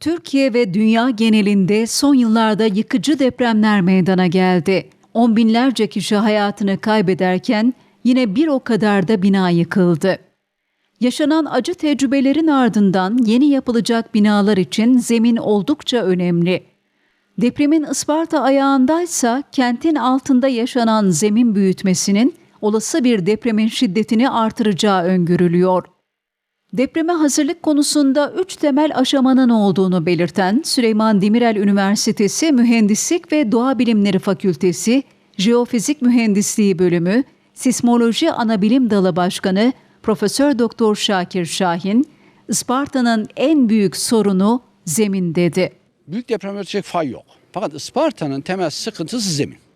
Türkiye ve dünya genelinde son yıllarda yıkıcı depremler meydana geldi. On binlerce kişi hayatını kaybederken yine bir o kadar da bina yıkıldı. Yaşanan acı tecrübelerin ardından yeni yapılacak binalar için zemin oldukça önemli. Depremin Isparta ayağındaysa kentin altında yaşanan zemin büyütmesinin olası bir depremin şiddetini artıracağı öngörülüyor. Depreme hazırlık konusunda üç temel aşamanın olduğunu belirten Süleyman Demirel Üniversitesi Mühendislik ve Doğa Bilimleri Fakültesi Jeofizik Mühendisliği Bölümü Sismoloji Anabilim Dalı Başkanı Profesör Doktor Şakir Şahin, Isparta'nın en büyük sorunu zemin dedi. büyük deprem ölçecek fay yok. Fakat Isparta'nın temel sıkıntısı zemin.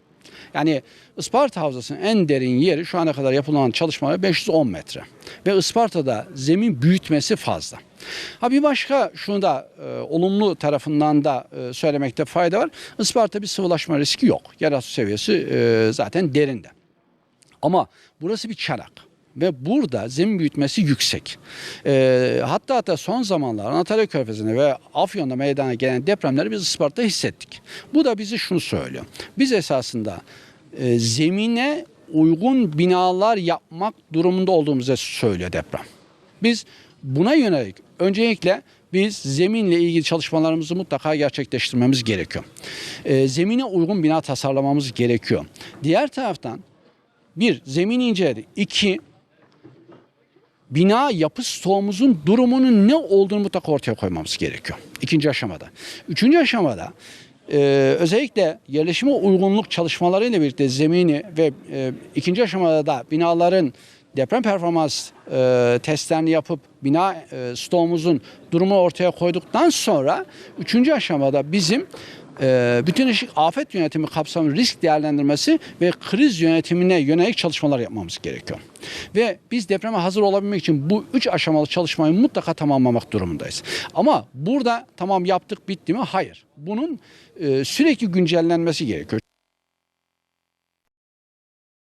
Yani Isparta Havzası'nın en derin yeri şu ana kadar yapılan çalışmalar 510 metre. Ve Isparta'da zemin büyütmesi fazla. Ha bir başka şunu da e, olumlu tarafından da e, söylemekte fayda var. Isparta bir sıvılaşma riski yok. Yeraltı seviyesi e, zaten derinde. Ama burası bir çanak ve burada zemin büyütmesi yüksek. Ee, hatta hatta son zamanlar Antalya Körfezi'nde ve Afyon'da meydana gelen depremleri biz Isparta'da hissettik. Bu da bizi şunu söylüyor. Biz esasında e, zemine uygun binalar yapmak durumunda olduğumuzu söylüyor deprem. Biz buna yönelik öncelikle biz zeminle ilgili çalışmalarımızı mutlaka gerçekleştirmemiz gerekiyor. Ee, zemine uygun bina tasarlamamız gerekiyor. Diğer taraftan bir, zemin inceledik. İki, bina yapı stoğumuzun durumunun ne olduğunu mutlaka ortaya koymamız gerekiyor. İkinci aşamada. Üçüncü aşamada e, özellikle yerleşime uygunluk çalışmalarıyla birlikte zemini ve e, ikinci aşamada da binaların deprem performans e, testlerini yapıp bina e, stoğumuzun durumu ortaya koyduktan sonra üçüncü aşamada bizim bütün eşik afet yönetimi kapsamlı risk değerlendirmesi ve kriz yönetimine yönelik çalışmalar yapmamız gerekiyor. Ve biz depreme hazır olabilmek için bu üç aşamalı çalışmayı mutlaka tamamlamak durumundayız. Ama burada tamam yaptık bitti mi? Hayır. Bunun e, sürekli güncellenmesi gerekiyor.